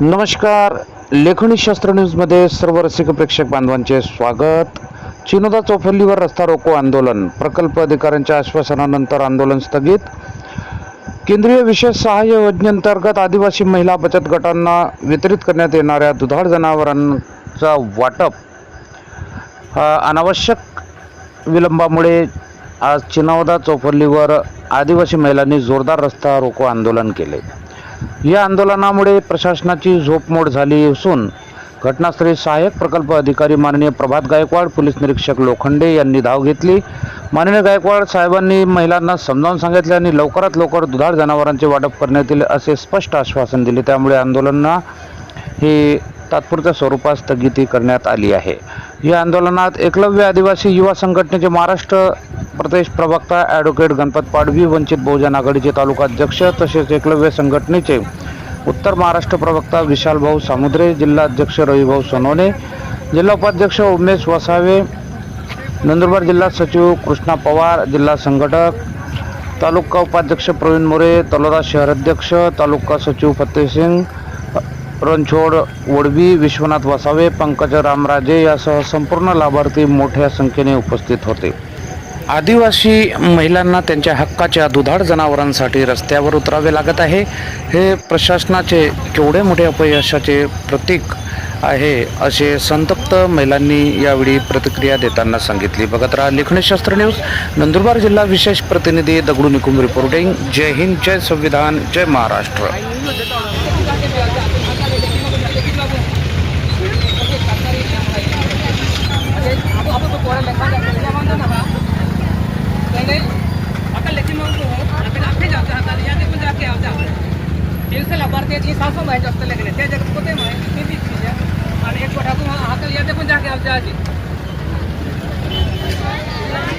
नमस्कार. लेखणी शास्त्र न्यूजमध्ये सर्व रसिक प्रेक्षक बांधवांचे स्वागत. चिनोदा चौफल्लीवर रस्ता रोको आंदोलन. प्रकल्प अधिकाऱ्यांच्या आश्वासनानंतर आंदोलन स्थगित. केंद्रीय विशेष सहाय्य योजनेअंतर्गत आदिवासी महिला बचत गटांना वितरित करण्यात येणाऱ्या दुधाळ जनावरांचा वाटप. अनावश्यक विलंबामुळे आज चिनावदा चौफल्लीवर आदिवासी महिलांनी जोरदार रस्ता रोको आंदोलन केले. या आंदोलनामुळे प्रशासनाची झोपमोड झाली असून घटनास्थळी सहाय्यक प्रकल्प अधिकारी माननीय प्रभात गायकवाड पोलीस निरीक्षक लोखंडे यांनी धाव घेतली. माननीय गायकवाड साहेबांनी महिलांना समजावून सांगितले आणि लवकरात लवकर दुधाळ जनावरांचे वाटप करण्यात येईल असे स्पष्ट आश्वासन दिले. त्यामुळे आंदोलनांना ही तात्पुरत्या स्वरूपात स्थगिती करण्यात आली आहे. या आंदोलनात एकलव्य आदिवासी युवा संघटनेचे महाराष्ट्र प्रदेश प्रवक्ता ॲडव्होकेट गणपत पाडवी वंचित बहुजन आघाडीचे तालुका अध्यक्ष तसेच एकलव्य संघटनेचे उत्तर महाराष्ट्र प्रवक्ता विशाल भाऊ सामुद्रे जिल्हाध्यक्ष रविभाऊ सोनवणे जिल्हा उपाध्यक्ष उमेश वसावे नंदुरबार जिल्हा सचिव कृष्णा पवार जिल्हा संघटक तालुका उपाध्यक्ष प्रवीण मोरे तलोदा शहराध्यक्ष तालुका सचिव फतेहसिंग रणछोड वडवी विश्वनाथ वसावे पंकज रामराजे यासह संपूर्ण लाभार्थी मोठ्या संख्येने उपस्थित होते. आदिवासी महिलांना त्यांच्या हक्काच्या दुधाळ जनावरांसाठी रस्त्यावर उतरावे लागत आहे. हे प्रशासनाचे केवढे मोठे अपयशाचे प्रतीक आहे असे संतप्त महिलांनी यावेळी प्रतिक्रिया देताना सांगितली. बघत राहा लेखणशास्त्र न्यूज नंदुरबार जिल्हा विशेष प्रतिनिधी दगडू निकुम रिपोर्टिंग जय हिंद जय संविधान जय महाराष्ट्र. लाभार्थी आहेत ही सासू माहिती असतं लगेच. त्या जगात कोणते माहिती? किती तिच्या आणि एक कोठातून हाकल येते पण जागे आमच्या आजी